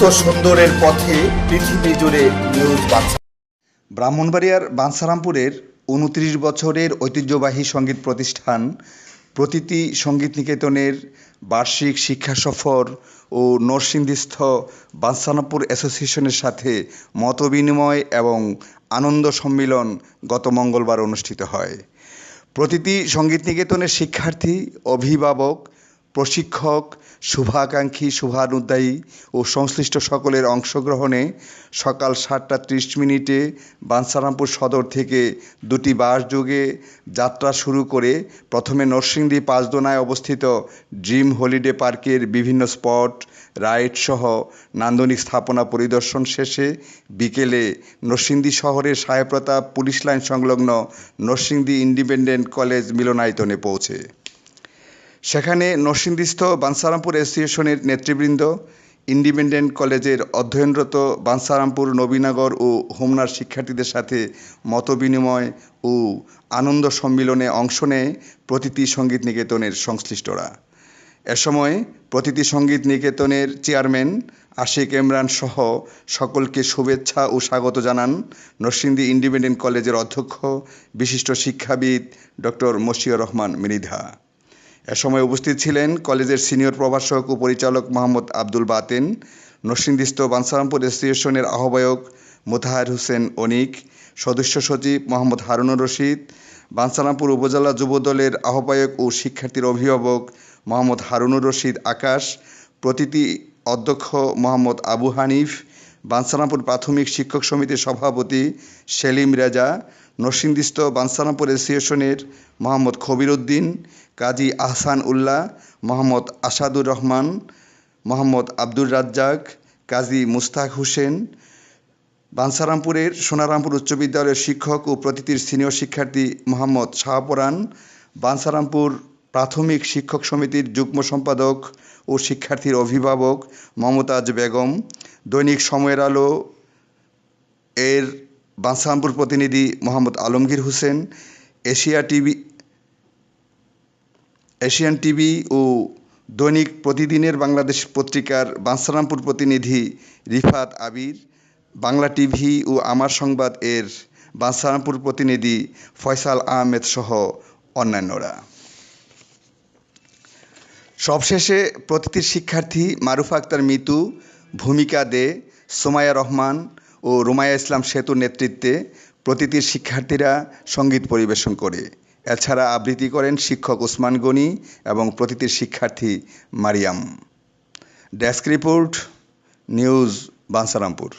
নিত্য সুন্দরের পথে পৃথিবী জুড়ে নিউজ ব্রাহ্মণবাড়িয়ার বাঞ্ছারামপুরের উনত্রিশ বছরের ঐতিহ্যবাহী সংগীত প্রতিষ্ঠান প্রতীতি সংগীত নিকেতনের বার্ষিক শিক্ষা সফর ও নরসিংদীস্থ বাঞ্ছারামপুর অ্যাসোসিয়েশনের সাথে মতবিনিময় এবং আনন্দ সম্মিলন গত মঙ্গলবার অনুষ্ঠিত হয়। প্রতিটি সংগীত নিকেতনের শিক্ষার্থী, অভিভাবক প্রশিক্ষক, শুভাকাঙ্ক্ষী শুভানুদ্দায়ী ও সংশ্লিষ্ট সকলের অংশগ্রহণে সকাল সাতটা ত্রিশ মিনিটে বাঞ্ছারামপুর সদর থেকে দুটি বাস যোগে যাত্রা শুরু করে প্রথমে নরসিংদী পাঁচদোনায় অবস্থিত ড্রিম হলিডে পার্কের বিভিন্ন স্পট, রাইড সহ নান্দনিক স্থাপনা পরিদর্শন শেষে বিকেলে নরসিংদী শহরের সাহেবপ্রতাপ পুলিশ লাইন সংলগ্ন নরসিংদী ইন্ডিপেন্ডেন্ট কলেজ মিলনায়তনে পৌঁছে। সেখানে নরসিংদীস্থ বাঞ্ছারামপুর অ্যাসোসিয়েশনের নেতৃবৃন্দ, ইন্ডিপেন্ডেন্ট কলেজের অধ্যয়নরত বাঞ্ছারামপুর নবীনগর ও হোমনার শিক্ষার্থীদের সাথে মতবিনিময় ও আনন্দ সম্মিলনে অংশ নেয় প্রতিটি সংগীত নিকেতনের সংশ্লিষ্টরা। এ সময় প্রতিটি সংগীত নিকেতনের চেয়ারম্যান আশিক ইমরান সহ সকলকে শুভেচ্ছা ও স্বাগত জানান নরসিংদী ইন্ডিপেন্ডেন্ট কলেজের অধ্যক্ষ, বিশিষ্ট শিক্ষাবিদ ডক্টর মশিউর রহমান মৃধা এ সময় উপস্থিত ছিলেন কলেজের সিনিয়র প্রভাষক ও পরিচালক মোহাম্মদ আব্দুল বাতেন, নরসিংদীস্থ বাঞ্ছারামপুর অ্যাসোসিয়েশনের আহ্বায়ক মোতাহার হোসেন অনিক, সদস্য সচিব মোহাম্মদ হারুনুর রশিদ বাঞ্ছারামপুর উপজেলা যুব দলের আহ্বায়ক ও শিক্ষার্থীর অভিভাবক মোহাম্মদ হারুনুর রশিদ আকাশ, প্রতিটি অধ্যক্ষ মোহাম্মদ আবু হানিফ বাঞ্ছারামপুর প্রাথমিক শিক্ষক সমিতির সভাপতি সেলিম রেজা নরসিংদীস্থ বাঞ্ছারামপুর অ্যাসোসিয়েশনের মোহাম্মদ খবির উদ্দিন কাজী আহসান উল্লাহ মোহাম্মদ আসাদুর রহমান, মোহাম্মদ আব্দুর রাজ্জাক, কাজী মুস্তাক হোসেন। বাঞ্ছারামপুরের সোনারামপুর উচ্চ বিদ্যালয়ের শিক্ষক ও প্রতিটির সিনিয়র শিক্ষার্থী মোহাম্মদ শাহপরান বাঞ্ছারামপুর প্রাথমিক শিক্ষক সমিতির যুগ্ম সম্পাদক ও শিক্ষার্থীর অভিভাবক মমতাজ বেগম, দৈনিক সময়ের আলো এর বাঞ্ছারামপুর প্রতিনিধি Mohammad Alamgir Hossain, Asia TV, Asian TV ও দৈনিক প্রতিদিনের বাংলাদেশ পত্রিকার বাঞ্ছারামপুর প্রতিনিধি রিফাত আবির, বাংলা টিভি ও আমার সংবাদ এর বাঞ্ছারামপুর প্রতিনিধি ফয়সাল আহমেদ সহ অন্যান্যরা। সবশেষে প্রতিটি শিক্ষার্থী মারুফা আক্তার মিতু, ভূমিকা দে সোমায়া রহমান ও রুমায়া ইসলাম সেতুর নেতৃত্বে প্রতিটি শিক্ষার্থীরা সংগীত পরিবেশন করে। এছাড়া আবৃত্তি করেন শিক্ষক ওসমান গনি এবং প্রতিটি শিক্ষার্থী Mariam. Desk report, news Bancharampur